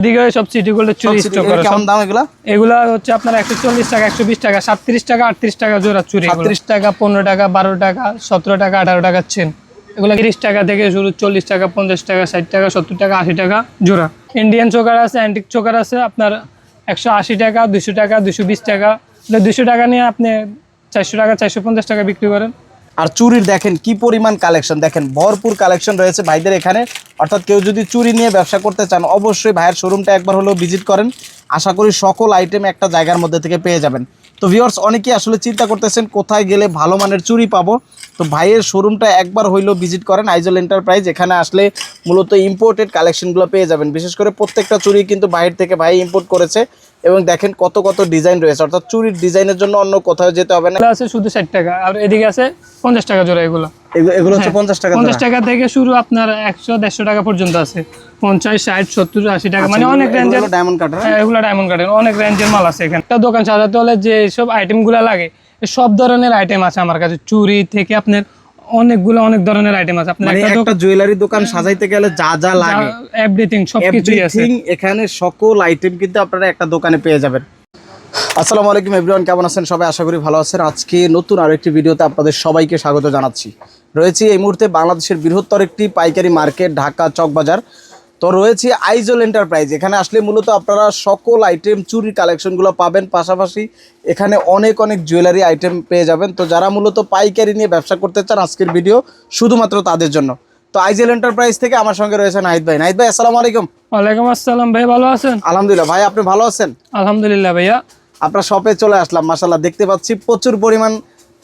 এদিকে সব সিটি গোল্ডের চুরি স্টক করা কেমন দাম এগুলা? এগুলা হচ্ছে আপনার একশো চল্লিশ টাকা একশো বিশ টাকা সাতত্রিশ টাকা আটত্রিশ টাকা জোড়া চুরি সাতত্রিশ টাকা পনেরো টাকা বারো টাকা সতেরো টাকা আঠারো টাকা চেন। এগুলো তিরিশ টাকা থেকে শুরু চল্লিশ টাকা পঞ্চাশ টাকা ষাট টাকা সত্তর টাকা আশি টাকা জোড়া। ইন্ডিয়ান চোকার আছে অ্যান্টিক চোকার আছে আপনার একশো আশি টাকা দুশো টাকা দুশো বিশ টাকা। দুশো টাকা নিয়ে আপনি চারশো টাকা চারশো পঞ্চাশ টাকা বিক্রি করেন। আর চুরির দেখেন কি পরিমাণ কালেকশন দেখেন, ভরপুর কালেকশন রয়েছে ভাইদের এখানে। অর্থাৎ কেউ যদি চুরি নিয়ে ব্যবসা করতে চান, অবশ্যই ভাইয়ের শোরুমটা একবার হলেও ভিজিট করেন। আশা করি সকল আইটেম একটা জায়গার মধ্যে থেকে পেয়ে যাবেন। তো ভিওয়ার্স অনেকেই আসলে চিন্তা করতেছেন কোথায় গেলে ভালো মানের চুরি পাবো। তো ভাইয়ের শোরুমটা একবার হইলেও ভিজিট করেন আইজল এন্টারপ্রাইজ এখানে আসলে মূলত ইম্পোর্টেড কালেকশনগুলো পেয়ে যাবেন। বিশেষ করে প্রত্যেকটা চুরি কিন্তু বাইরে থেকে ভাই ইম্পোর্ট করেছে এবং দেখেন কত কত ডিজাইন রয়েছে। অর্থাৎ চুরির ডিজাইনের জন্য অন্য কোথাও যেতে হবে না। আছে শুধু ষাট টাকা, আর এদিকে আছে পঞ্চাশ টাকা জোড়া এগুলো। এগুলো- হচ্ছে পঞ্চাশ টাকা পঞ্চাশ জোড়া। টাকা থেকে শুরু আপনার একশো দেড়শো টাকা পর্যন্ত আছে। পঞ্চাশ ষাট সত্তর আশি টাকা মানে অনেক রেঞ্জের ডায়মন্ড কাটার হ্যাঁ, এগুলো ডায়মন্ড কার্ডের অনেক রেঞ্জের মাল আছে এখানে। একটা দোকান সাজাতে হলে যে সব আইটেমগুলো লাগে সব ধরনের আইটেম আছে আমার কাছে। চুরি থেকে আপনার অনেকগুলো অনেক ধরনের আইটেম আছে। আপনার মানে একটা একটা জুয়েলারি দোকান সাজাইতে গেলে যা যা লাগে। এভরিথিং সবকিছুই আছে। এখানে সকল আইটেম কিন্তু আপনারা একটা দোকানে পেয়ে যাবেন। আসসালামু আলাইকুম এভরিওয়ান কেমন আছেন? সবাই আশা করি ভালো আছেন। আজকে নতুন আরও একটি ভিডিওতে আপনাদের সবাইকে স্বাগত জানাচ্ছি। রয়েছে এই মুহূর্তে বাংলাদেশের বৃহত্তর একটি পাইকারি মার্কেট ঢাকা চকবাজার। তো রয়েছে আইজল এন্টারপ্রাইজ এখানে আসলে মূলত আপনারা সকল আইটেম চুরির কালেকশনগুলো পাবেন। পাশাপাশি এখানে অনেক অনেক জুয়েলারি আইটেম পেয়ে যাবেন। তো যারা মূলত পাইকারি নিয়ে ব্যবসা করতে চান আজকের ভিডিও শুধুমাত্র তাদের জন্য। তো আইজেল এন্টারপ্রাইজ থেকে আমার সঙ্গে রয়েছে নাহিদ ভাই। নাহিদ ভাই আসসালামু আলাইকুম। ওয়ালাইকুম আসসালাম ভাই ভালো আছেন? আলহামদুলিল্লাহ ভাই আপনি ভালো আছেন? আলহামদুলিল্লাহ ভাইয়া। আপনার শপে চলে আসলাম মাসাল্লাহ দেখতে পাচ্ছি প্রচুর পরিমাণ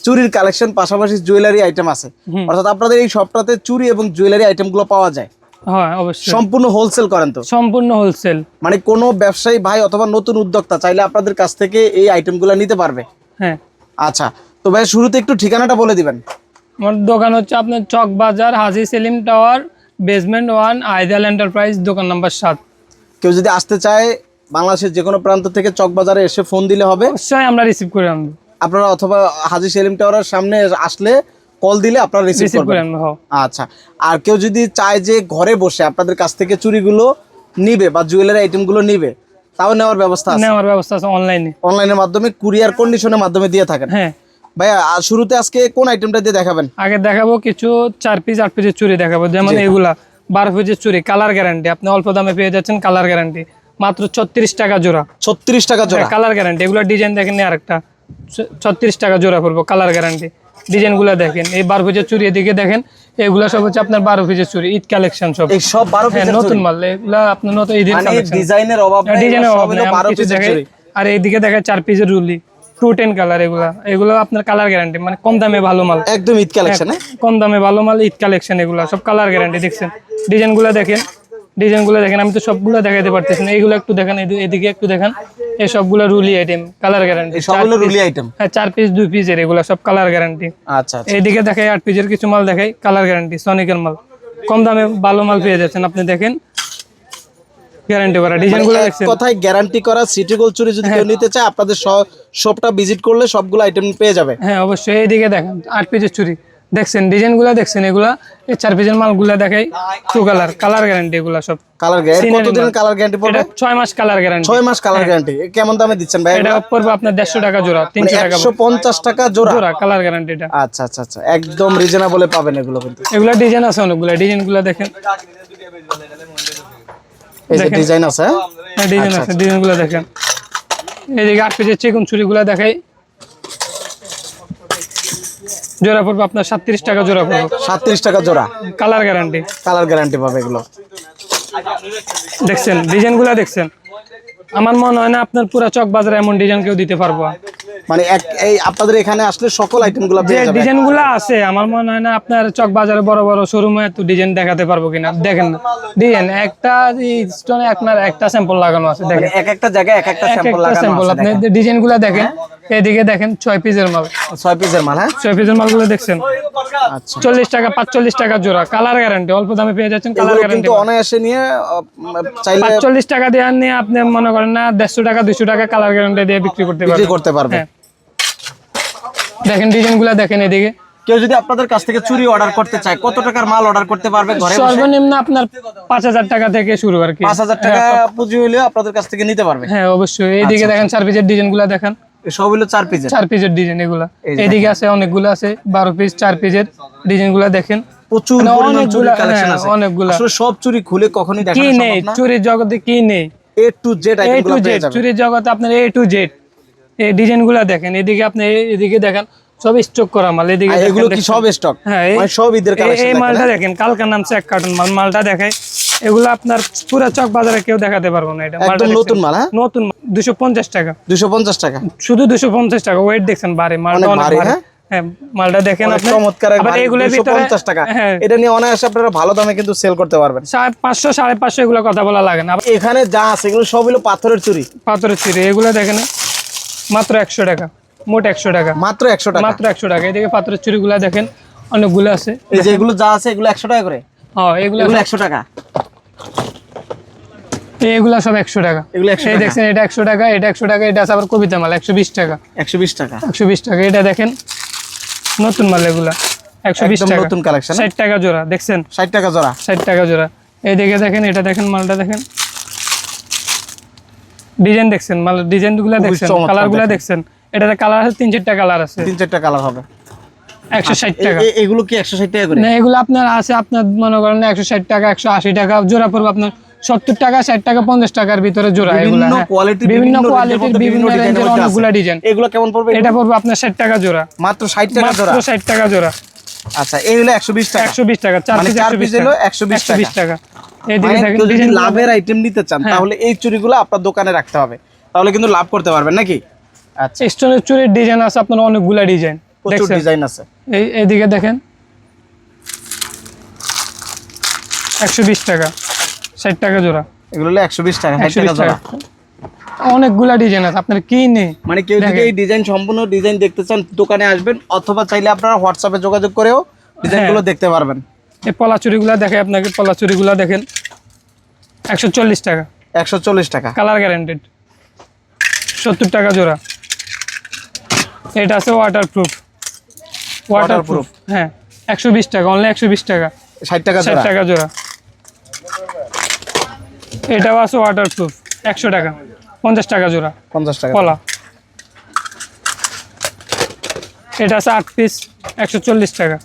চুরির কালেকশন পাশাপাশি জুয়েলারি আইটেম আছে। অর্থাৎ আপনাদের এই শপটাতে চুরি এবং জুয়েলারি আইটেমগুলো পাওয়া যায়। হ্যাঁ অবশ্যই। সম্পূর্ণ হোলসেল করেন তো? সম্পূর্ণ হোলসেল মানে কোনো ব্যবসায়ী ভাই অথবা নতুন উদ্যোক্তা চাইলে আপনাদের কাছ থেকে এই আইটেমগুলো নিতে পারবে। হ্যাঁ। আচ্ছা তো ভাই শুরুতে একটু ঠিকানাটা বলে দিবেন। আমার দোকান হচ্ছে আপনার Chawk Bazar Haji Selim tower basement one আইদাল enterprise দোকান নাম্বার সাত। কেউ যদি আসতে চায় বাংলাদেশের যে কোনো প্রান্ত থেকে চকবাজারে এসে ফোন দিলে হবে। অবশ্যই আমরা রিসিভ করে আনব। আপনারা অথবা হাজি সেলিম টাওয়ারের সামনে আসলে কল দিলে আপনারা রিসিভ করবেন। হ্যাঁ। আচ্ছা আর কেউ যদি চায় যে ঘরে বসে আপনাদের কাছ থেকে চুরিগুলো নিবে বা জুয়েলারি আইটেমগুলো নিবে তাও নেওয়ার ব্যবস্থা আছে? নেওয়ার ব্যবস্থা আছে অনলাইনে অনলাইনের মাধ্যমে কুরিয়ার কন্ডিশনের মাধ্যমে দিয়ে থাকেন? হ্যাঁ। ভাইয়া শুরুতে আজকে কোন আইটেমটা দিয়ে দেখাবেন? আগে দেখাবো কিছু চার পিস আট পিসের চুরি দেখাবো। যেমন এগুলা বারো পিসের চুরি কালার গ্যারান্টি আপনি অল্প দামে পেয়ে যাচ্ছেন কালার গ্যারান্টি মাত্র ছত্রিশ টাকা জোড়া। ছত্রিশ টাকা জোড়া। কালার গ্যারান্টি এগুলো ডিজাইন দেখেন আরেকটা। ছত্রিশ টাকা জোড়া পড়ব কালার গ্যারান্টি ডিজাইনগুলো দেখেন এই বারো পিসের চুরি এদিকে দেখেন এগুলা সব হচ্ছে আপনার বারো পিসের চুরি ঈদ কালেকশন সব। এই সব বারো হ্যাঁ নতুন মাল এগুলা আপনার নতুন ঈদের মানে ডিজাইনের অভাব নেই ডিজাইনের অভাব পিসের আর এইদিকে দেখা চার পিসের রুলি টু টেন কালার এগুলা। এগুলো আপনার কালার গ্যারান্টি মানে কম দামে ভালো মাল। একদম ঈদ কালেকশন কম দামে ভালো মাল ঈদ কালেকশন এগুলো সব কালার গ্যারান্টি দেখছেন? ডিজাইনগুলো দেখেন ডিজাইনগুলো দেখেন আমি তো সবগুলো দেখাতে পারতেছি না। এগুলো একটু দেখেন এদি- এদিকে একটু দেখেন। এই সবগুলো রুলি আইটেম কালার গ্যারান্টি সবগুলো রুলি আইটেম হ্যাঁ চার পিস দুই পিসের এগুলো সব কালার গ্যারান্টি আচ্ছা আচ্ছা। এইদিকে দেখাই আট পিসের কিছু মাল দেখাই কালার গ্যারান্টি সনিকের মাল। কম দামে ভালো মাল পেয়ে যাচ্ছেন আপনি দেখেন। গ্যারান্টি করা ডিজাইনগুলো এক দেখছেন। কথায় গ্যারান্টি করা সিটি গোল্ড চুরি যদি কেউ নিতে চায় আপনাদের শপটা ভিজিট করলে সবগুলো আইটেম পেয়ে যাবে। হ্যাঁ অবশ্যই এইদিকে দেখেন আট পিসের চুরি। দেখছেন ডিজাইনগুলো দেখছেন এগুলা এই চার পিসের মালগুলা দেখাই টু কালার কালার গ্যারান্টি এগুলা সব। কালার গ্যারান্টি কতদিনের কালার গ্যারান্টি পড়বে? এটা ছয় মাস কালার গ্যারান্টি ছয় মাস কালার গ্যারান্টি কেমন দামে দিচ্ছেন ভাই এটা পড়বে আপনার দেড়শো টাকা জোড়া তিনশো টাকা একশো পঞ্চাশ টাকা জোড়া? জোড়া কালার গ্যারান্টি এটা। আচ্ছা আচ্ছা আচ্ছা। একদম রিজনেবলে পাবেন এগুলো কিন্তু। এগুলা ডিজাইন আছে অনেকগুলো ডিজাইনগুলো দেখেন। এই যে ডিজাইন আছে হ্যাঁ? ডিজাইন আছে ডিজাইনগুলো দেখেন। এইদিকে আট পিসের চিকন চুরিগুলো দেখাই। জোড়া পড়বে আপনার সাতত্রিশ টাকা জোড়া পড়বে। সাতত্রিশ টাকা জোড়া। কালার গ্যারান্টি কালার গ্যারান্টি পাবে এগুলো। দেখছেন ডিজাইনগুলো দেখছেন? আমার মনে হয় না আপনার পুরা চক বাজারে এমন ডিজাইন কেউ দিতে পারব। মানে এক এই আপনাদের এখানে আসলে সকল আইটেমগুলো যে পেয়ে যাবে। ডিজাইনগুলো আছে আমার মনে হয় না আপনার চক বাজারে বড় বড় শোরুমে এত ডিজাইন দেখাতে পারব কিনা। দেখেন না ডিজাইন একটা স্টোনে আপনার একটা স্যাম্পল লাগানো আছে দেখেন। এক একটা জায়গায় এক একটা স্যাম্পল লাগানো স্যাম্পল আছে আপনি ডিজাইনগুলা দেখেন। এদিকে দেখেন ছয় পিসের মাল। ছয় পিসের মাল হ্যাঁ? ছয় পিসের মালগুলো দেখছেন। আচ্ছা চল্লিশ টাকা পাঁচচল্লিশ টাকা জোড়া। কালার গ্যারান্টি অল্প দামে পেয়ে যাচ্ছেন কালার গ্যারান্টি কিন্তু অনায়াসে নিয়ে পাঁচচল্লিশ টাকা দিয়ে নিয়ে আপনি মনে করেন না দেড়শো টাকা দুশো টাকা কালার গ্যারান্টি দিয়ে বিক্রি করতে পারবেন। করতে পারবে হ্যাঁ। দেখেন ডিজাইনগুলা দেখেন এদিকে। কেউ যদি আপনাদের কাছ থেকে চুরি অর্ডার করতে চায় কত টাকার মাল অর্ডার করতে পারবে ঘরে বসে? সর্বনিম্ন আপনার পাঁচ হাজার টাকা থেকে শুরু আর কি। পাঁচ হাজার টাকা পুঁজি হলেও আপনাদের কাছ থেকে নিতে পারবে। হ্যাঁ অবশ্যই। এইদিকে আচ্ছা, দেখেন চার পিসের ডিজাইনগুলা দেখেন। সব হলো চার পিসের চার পিসের ডিজাইন এগুলা। এইদিকে আছে অনেকগুলো আছে বারো পিস চার পিসের ডিজাইনগুলা দেখেন। প্রচুর মানে কালেকশন হ্যাঁ, আছে। অনেকগুলা। আসলে সব চুরি খুলে কখনই কি নেই? চুরির জগতে কি নেই? A to Z A to Z চুরির জগতে আপনার এ টু জেড এই ডিজাইনগুলা দেখেন এদিকে আপনি এদিকে দেখেন সব স্টক করা মাল এদিকে আর এগুলো কি সব স্টক হ্যাঁ মানে সব ঈদের কালেকশন এই মালটা দেখেন কালকার নামছে এক কার্টন মাল মালটা দেখায় এগুলো আপনার পুরা চক বাজারে কেউ দেখাতে পারব না এটা। একদম নতুন মাল হ্যাঁ? নতুন দুশো পঞ্চাশ টাকা। দুশো পঞ্চাশ টাকা। শুধু দুশো পঞ্চাশ টাকা ওয়েট দেখছেন বাড়ে মালটা অনেক ভারী, হ্যাঁ? হ্যাঁ মালটা দেখেন আপনি। চমৎকার এক আবার 250 টাকা। হ্যাঁ। এটা নিয়ে অনায়াসে আপনারা ভালো দামে কিন্তু সেল করতে পারবেন। সাড়ে পাঁচশো সাড়ে পাঁচশো এগুলো কথা বলা লাগে না। এখানে যা আছে এগুলো সব হলো পাথরের চুরি। পাথরের চিড়ে এগুলো দেখেন মাত্র একশো টাকা মোট একশো টাকা। মাত্র একশো টাকা। মাত্র একশো টাকা। এদিকে পাথরের চুড়িগুলো দেখেন অনেকগুলো আছে। এই যে এগুলো যা আছে এগুলো একশো টাকা করে? হ্যাঁ এগুলো এগুলো একশো টাকা। এগুলা সব একশো টাকা। এগুলো এই দেখছেন এটা একশো টাকা এটা একশো টাকা এটা আছে আবার কবিতা মাল একশো বিশ টাকা। একশো বিশ টাকা? একশো বিশ টাকা এটা দেখেন নতুন মাল এগুলা একশো বিশ টাকা। নতুন কালেকশন ষাট টাকা জোড়া দেখছেন? ষাট টাকা জোড়া? ষাট টাকা জোড়া। এইদিকে দেখেন এটা দেখেন মালটা দেখেন। ডিজাইন দেখছেন মাল ডিজাইনগুলা দেখছেন চমৎকার কালারগুলা দেখছেন। এটাতে কালার আছে তিন চারটা কালার আছে। তিন চারটা কালার হবে। একশো ষাট টাকা। এগুলো কি একশো ষাট টাকা করে? না এগুলো আপনার আছে আপনার মনে করেন একশো ষাট টাকা একশো আশি টাকা জোড়া পড়বে আপনার সত্তর টাকা ষাট টাকা পঞ্চাশ টাকার ভিতরে জোড়া বিভিন্ন হ্যাঁ। কোয়ালিটি বিভিন্ন কোয়ালিটির বিভিন্ন রেঞ্জের অনেকগুলো ডিজাইন এগুলো কেমন পড়বে এটা পড়বে আপনার ষাট টাকা জোড়া। মাত্র ষাট টাকা জোড়া? ষাট টাকা জোড়া। আচ্ছা এই হলো একশো বিশ টাকা। একশো বিশ টাকা চার মানে পিস চার বিশ হলো টাকা। 120 একশো বিশ টাকা। মানে যদি লাভের আইটেম নিতে চান হ্যাঁ। তাহলে এই চুরিগুলো আপনার দোকানে রাখতে হবে। তাহলে কিন্তু লাভ করতে পারবেন নাকি? আচ্ছা। স্টোনের চুরির ডিজাইন আছে আপনার অনেকগুলা ডিজাইন প্রচুর ডিজাইন আছে। এই এইদিকে দেখেন। একশো বিশ টাকা। ষাট টাকা জোড়া। এগুলো হলো একশো বিশ টাকা ষাট টাকা জোড়া। অনেকগুলা ডিজাইন আছে আপনার কি নেই মানে কেউ যদি এই ডিজাইন সম্পূর্ণ ডিজাইন দেখতে চান দোকানে আসবেন অথবা চাইলে আপনারা হোয়াটসঅ্যাপে যোগাযোগ করেও ডিজাইনগুলো হ্যাঁ। দেখতে পারবেন। এই পলা চুরিগুলা দেখে আপনাকে পলা চুরিগুলা দেখেন। একশো চল্লিশ টাকা। একশো চল্লিশ টাকা। কালার গ্যারান্টেড সত্তর টাকা জোড়া। এটা আছে ওয়াটার প্রুফ ওয়াটার প্রুফ হ্যাঁ একশো বিশ টাকা অনলি একশো বিশ টাকা। ষাট টাকা ষাট টাকা জোড়া। এটাও আছে ওয়াটার প্রুফ একশো টাকা। পঞ্চাশ টাকা জোড়া। পঞ্চাশ টাকা। কলা। এটা আছে আট পিস একশো চল্লিশ টাকা।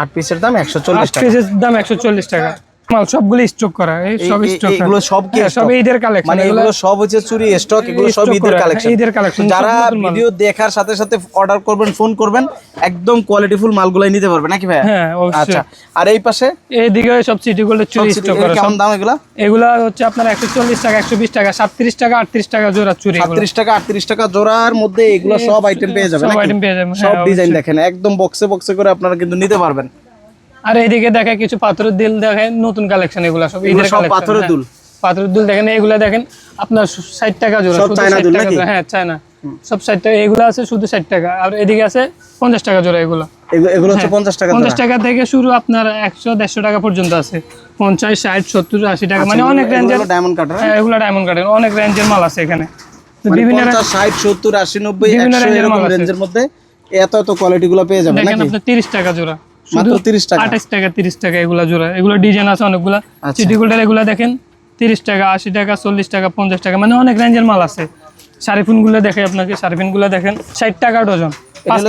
আট পিসের দাম একশো চল্লিশ পিসের দাম একশো চল্লিশ টাকা। মাল সবগুলো স্টক করা এই সব স্টক এগুলো সব কি সব ঈদের কালেকশন মানে এগুলো সব হচ্ছে চুরি স্টক এগুলো সব ঈদের কালেকশন ঈদের collection, যারা সব। ভিডিও দেখার সাথে সাথে অর্ডার করবেন ফোন করবেন একদম কোয়ালিটিফুল মালগুলাই নিতে নাকি ভাই হ্যাঁ আচ্ছা আর এই পাশে? এইদিকে সব সিটি গোল্ডের চুরি স্টক করা কেমন দাম এগুলা? এগুলা হচ্ছে আপনার একশো চল্লিশ টাকা একশো বিশ টাকা সাতত্রিশ টাকা আটত্রিশ টাকা জোড়া চুরি এগুলো। সাতত্রিশ টাকা আটত্রিশ টাকা জোড়ার মধ্যে এগুলো সব আইটেম পেয়ে যাবেন সব item পেয়ে যাবেন, সব হ্যাঁ, ডিজাইন দেখেন একদম বক্সে বক্সে করে আপনারা কিন্তু নিতে পারবেন। আর এইদিকে দেখে কিছু পাথরের দিল দেখে নতুন কালেকশন এগুলা সব। এগুলো সব পাথরের হ্যাঁ। দুল? পাথরের দুল দেখেন এগুলা দেখেন আপনার ষাট টাকা জোড়া সব চায়না দুল নাকি? হ্যাঁ চায়না। সব ষাট টাকা এগুলো আছে শুধু ষাট টাকা আর এদিকে আছে পঞ্চাশ টাকা জোড়া এগুলো। এগুলো হচ্ছে পঞ্চাশ টাকা হ্যাঁ, পঞ্চাশ জোড়া। টাকা থেকে শুরু আপনার একশো দেড়শো টাকা পর্যন্ত আছে। পঞ্চাশ ষাট সত্তর আশি টাকা মানে অনেক রেঞ্জের ডায়মন্ড কাটার হ্যাঁ? এগুলো ডায়মন্ড কার্ডের অনেক রেঞ্জের মাল আছে এখানে। মানে বিভিন্ন পঞ্চাশ ষাট সত্তর আশি নব্বই বিভিন্ন একশো range এর এরকম মাল রেঞ্জের মধ্যে এত এত কোয়ালিটি গুলো পেয়ে যাবেন দেখেন নাকি? আপনার তিরিশ টাকা জোড়া। মাত্র 30 টাকা? এগুলা জোড়া। এগুলো ডিজাইন আছে অনেকগুলা। আচ্ছা। গোল্ডের এগুলা দেখেন তিরিশ টাকা আশি টাকা চল্লিশ টাকা পঞ্চাশ টাকা মানে অনেক রেঞ্জের মাল আছে। দেখে আপনাকে দেখেন টাকা ডজন।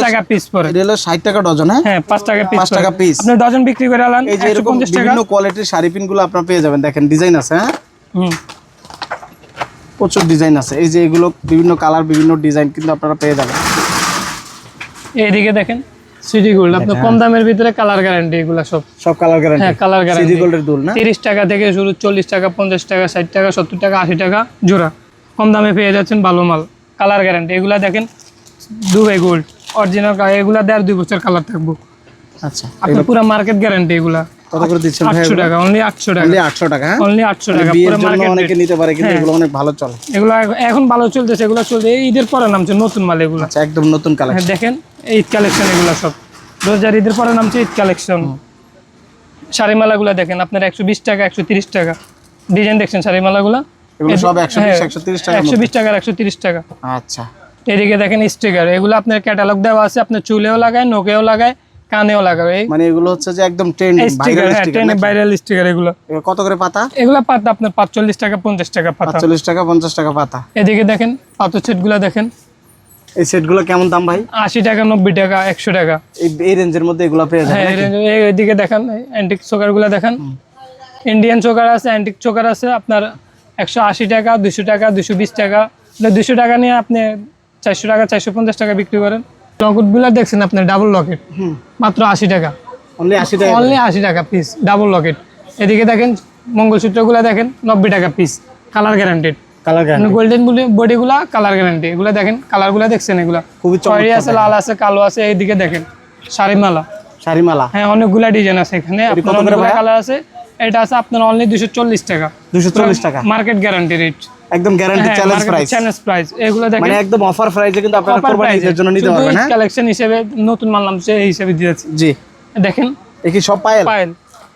টাকা পিস এটা হলো টাকা ডজন হ্যাঁ? হ্যাঁ টাকা পিস টাকা। আপনি ডজন বিক্রি করে আলান এই যে এরকম বিভিন্ন কোয়ালিটির শাড়ি পিনগুলো আপনারা পেয়ে যাবেন। দেখেন ডিজাইন আছে হ্যাঁ? হুম। প্রচুর ডিজাইন আছে। এই যে এগুলো বিভিন্ন কালার বিভিন্ন ডিজাইন কিন্তু আপনারা পেয়ে যাবেন। এইদিকে দেখেন সিটি গোল্ড আপনার কম দামের ভিতরে কালার গ্যারান্টি এগুলা সব। সব কালার গ্যারান্টি হ্যাঁ কালার সিডি গ্যারান্টি গোল্ডের দুল না? তিরিশ টাকা থেকে শুরু চল্লিশ টাকা পঞ্চাশ টাকা ষাট টাকা সত্তর টাকা আশি টাকা জোড়া। কম দামে পেয়ে যাচ্ছেন ভালো মাল কালার গ্যারান্টি এগুলা দেখেন দুবাই গোল্ড অরিজিনাল এগুলা দেড় দুই বছর কালার থাকব। আচ্ছা আপনার পুরো মার্কেট গ্যারান্টি এগুলা। কত করে দিচ্ছেন ভাই আটশো টাকা অনলি আটশো টাকা। অনলি আটশো টাকা হ্যাঁ? অনলি আটশো টাকা বিয়ের পুরো মার্কেট অনেকে নিতে পারে কিন্তু এগুলো অনেক ভালো চলে। এগুলো এখন- ভালো চলতেছে এগুলো চলছে এই ঈদের পরে নামছে নতুন মাল এগুলো। আচ্ছা একদম নতুন কালেকশন হ্যাঁ, দেখেন ঈদ কালেকশন এগুলো সব। রোজার ঈদের পরে নামছে ঈদ কালেকশন। শাড়িমালাগুলো দেখেন আপনার একশো বিশ টাকা একশো তিরিশ টাকা। ডিজাইন দেখছেন শাড়িমালাগুলো? একশো বিশ বিশ টাকার একশো তিরিশ টাকা। আচ্ছা। এদিকে দেখেন স্টিকার এগুলো আপনার ক্যাটালগ দেওয়া আছে আপনার চুলেও লাগায় নোকেও লাগায় কানেও লাগাবে মানে এগুলো হচ্ছে যে একদম ট্রেন্ডিং স্টিকার ভাইরাল হ্যাঁ ট্রেনে ভাইরাল স্টিকার এগুলো। কত করে পাতা? এগুলো পাতা আপনার পাঁচচল্লিশ টাকা পঞ্চাশ টাকা পাতা। টাকা পঞ্চাশ টাকা পাতা। এদিকে দেখেন পাথর দেখেন। এই সেটগুলো কেমন দাম ভাই? আশি টাকা নব্বই টাকা একশো টাকা। এই এই রেঞ্জের মধ্যে এগুলো পেয়ে যাবেন হ্যাঁ এই এই- এইদিকে দেখেন অ্যান্টিক চোকারগুলো দেখেন। ইন্ডিয়ান চোকার আছে অ্যান্টিক চোকার আছে আপনার একশো আশি টাকা দুশো টাকা দুশো বিশ টাকা। দুশো টাকা নিয়ে আপনি চারশো টাকা চারশো পঞ্চাশ টাকা বিক্রি করেন। লকেটগুলো দেখছেন আপনার ডাবল লকেট মাত্র আশি টাকা। অনলি আশি টাকা অনলি আশি টাকা পিস ডাবল লকেট এদিকে দেখেন মঙ্গলসূত্রগুলো দেখেন নব্বই টাকা piece colour guaranteed colour guarantee golden বডিগুলা colour guarantee এগুলো দেখেন কালারগুলো দেখছেন এগুলা। খুবই চমৎকার আছে লাল আছে কালো আছে এইদিকে দেখেন। শাড়িমালা। শাড়িমালা। হ্যাঁ অনেকগুলা ডিজাইন আছে এখানে। আপনার? কালার আছে। এটা আছে আপনার অনলি দুশো চল্লিশ টাকা। দুশো চল্লিশ টাকা। মার্কেট গ্যারান্টি রেট একদম guarantee challenge price challenge price এগুলো দেখেন। মানে একদম অফার প্রাইসে কিন্তু আপনারা জন্য নিতে পারবেন হ্যাঁ? কালেকশন হিসেবে নতুন মানলাম সেই হিসেবে দিয়েছি। জি। দেখেন? এ কি সব পায়েল? পায়েল।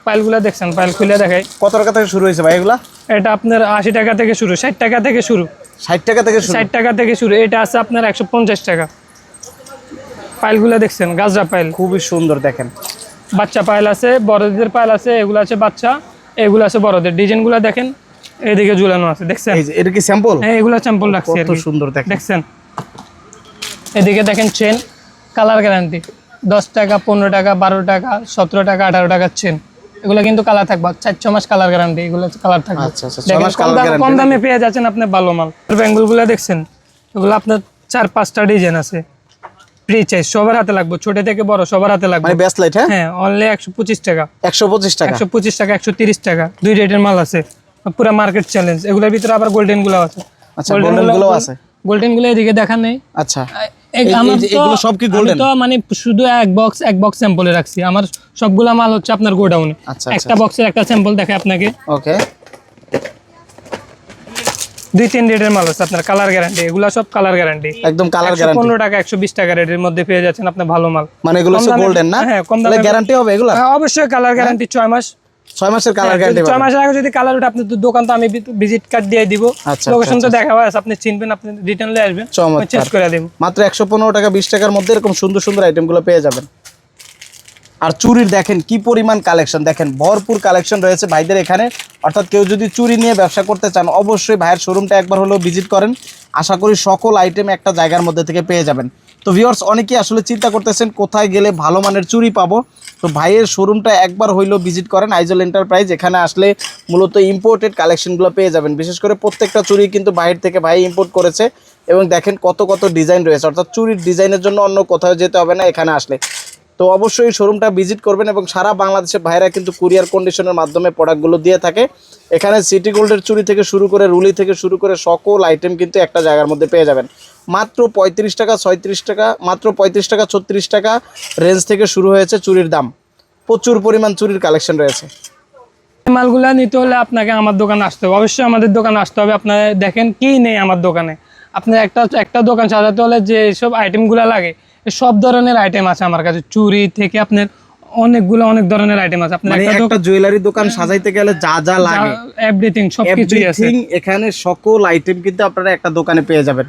পায়েলগুলো দেখছেন পায়েল খুলে দেখাই। কত টাকা থেকে শুরু হয়েছে ভাই এগুলা? এটা আপনার আশি টাকা থেকে শুরু ষাট টাকা থেকে শুরু। ষাট টাকা থেকে শুরু? ষাট টাকা থেকে শুরু এটা আছে আপনার একশো পঞ্চাশ টাকা। পায়েলগুলো দেখছেন গাজরা পায়েল খুবই সুন্দর দেখেন। বাচ্চা পায়েল আছে বড়দের পায়েল আছে এগুলো আছে বাচ্চা এগুলো আছে বড়দের। ডিজাইনগুলো দেখেন এদিকে ঝুলানো আছে দেখছেন? এটা কি স্যাম্পল হ্যাঁ এগুলো স্যাম্পল রাখছি কত সুন্দর দেখেন। দেখছেন? এদিকে দেখেন চেন কালার গ্যারান্টি দশ টাকা পনেরো টাকা বারো টাকা সতেরো টাকা আঠারো টাকার চেন এগুলো কিন্তু কালার থাকবে। চার ছ মাস কালার গ্যারান্টি এগুলো কালার থাকবে। আচ্ছা, আচ্ছা, কম দামে পেয়ে যাচ্ছেন আপনি ভালো মাল। ব্যাঙ্গুলগুলো দেখছেন এগুলো আপনার চার পাঁচটা ডিজাইন আছে। সবার হাতে লাগবে ছোট থেকে বড় সবার হাতে লাগবে। মানে হ্যাঁ? হ্যাঁ অনলি একশো পঁচিশ টাকা। একশো পঁচিশ টাকা? একশো পঁচিশ টাকা একশো তিরিশ টাকা দুই রেটের মাল আছে। পুরো মার্কেট চ্যালেঞ্জ এগুলোর ভিতরে আবার গোল্ডেনগুলো আছে। আচ্ছা, golden গুলোও আছে। গোল্ডেনগুলো এদিকে দেখা নেই। আচ্ছা। সব কি তো মানে শুধু এক বক্স এক বক্স স্যাম্পলে রাখছি। আমার সবগুলা মাল হচ্ছে আপনার গোডাউনে আচ্ছা, একটা বক্সের একটা স্যাম্পল দেখে আপনাকে। ওকে। দুই তিন রেটের মাল আছে আপনার কালার গ্যারান্টি এগুলা সব কালার গ্যারান্টি একদম কালার গ্যারান্টি টাকা একশো বিশ টাকা রেটের মধ্যে পেয়ে যাচ্ছেন আপনার ভালো মাল। মানে এগুলো সব গোল্ডেন না? হ্যাঁ, কম দামে- গ্যারান্টি হবে এগুলো? হ্যাঁ, অবশ্যই কালার গ্যারান্টি ছয় মাস। ছয় মাসের কালার হ্যাঁ, গ্যারান্টি যদি ছয় মাসের আগে যদি কালার ওঠে আপনি দোকান তো আমি ভিজিট কার্ড দিয়ে দিব। আচ্ছা, লোকেশন তো দেখা হয় আপনি চিনবেন আপনি রিটার্ন আসবেন। চেঞ্জ করে দেব। মাত্র একশো পনেরো টাকা বিশ টাকার মধ্যে এরকম সুন্দর সুন্দর আইটেমগুলো পেয়ে যাবেন। আর চুরির দেখেন কি পরিমাণ কালেকশন দেখেন ভরপুর কালেকশন রয়েছে ভাইদের এখানে। অর্থাৎ কেউ যদি চুরি নিয়ে ব্যবসা করতে চান অবশ্যই ভাইয়ের শোরুমটা একবার হলেও ভিজিট করেন। আশা করি সকল আইটেম একটা জায়গার মধ্যে থেকে পেয়ে যাবেন। তো ভিওর্স অনেকেই আসলে চিন্তা করতেছেন কোথায় গেলে ভালো মানের চুরি পাবো। তো ভাইয়ের শোরুমটা একবার হইলেও ভিজিট করেন আইজল এন্টারপ্রাইজ এখানে আসলে মূলত ইম্পোর্টেড কালেকশনগুলো পেয়ে যাবেন। বিশেষ করে প্রত্যেকটা চুরি কিন্তু বাইরে থেকে ভাই ইম্পোর্ট করেছে এবং দেখেন কত কত ডিজাইন রয়েছে। অর্থাৎ চুরির ডিজাইনের জন্য অন্য কোথাও যেতে হবে না, এখানে আসলে। তো অবশ্যই শোরুমটা ভিজিট করবেন এবং সারা বাংলাদেশের ভাইরা কিন্তু কুরিয়ার কন্ডিশনের মাধ্যমে প্রোডাক্টগুলো দিয়ে থাকে। এখানে সিটি গোল্ডের চুরি থেকে শুরু করে রুলি থেকে শুরু করে সকল আইটেম কিন্তু একটা জায়গার মধ্যে পেয়ে যাবেন। মাত্র পঁয়ত্রিশ টাকা, ছয়ত্রিশ টাকা, মাত্র পঁয়ত্রিশ টাকা, ছত্রিশ টাকা রেঞ্জ থেকে শুরু হয়েছে চুরির দাম। প্রচুর পরিমাণ চুরির কালেকশন রয়েছে। মালগুলা নিতে হলে আপনাকে আমার দোকানে আসতে হবে। অবশ্যই আমাদের দোকানে আসতে হবে। আপনার দেখেন কি নেই আমার দোকানে। আপনার একটা একটা দোকান সাজাতে হলে যে সব আইটেমগুলো লাগে সব ধরনের আইটেম আছে আমার কাছে। চুরি থেকে আপনার অনেকগুলো অনেক ধরনের আইটেম আছে। আপনার মানে একটা একটা জুয়েলারি দোকান সাজাইতে গেলে যা যা লাগে। এভরিথিং সবকিছুই আছে। এখানে সকল আইটেম কিন্তু আপনারা একটা দোকানে পেয়ে যাবেন।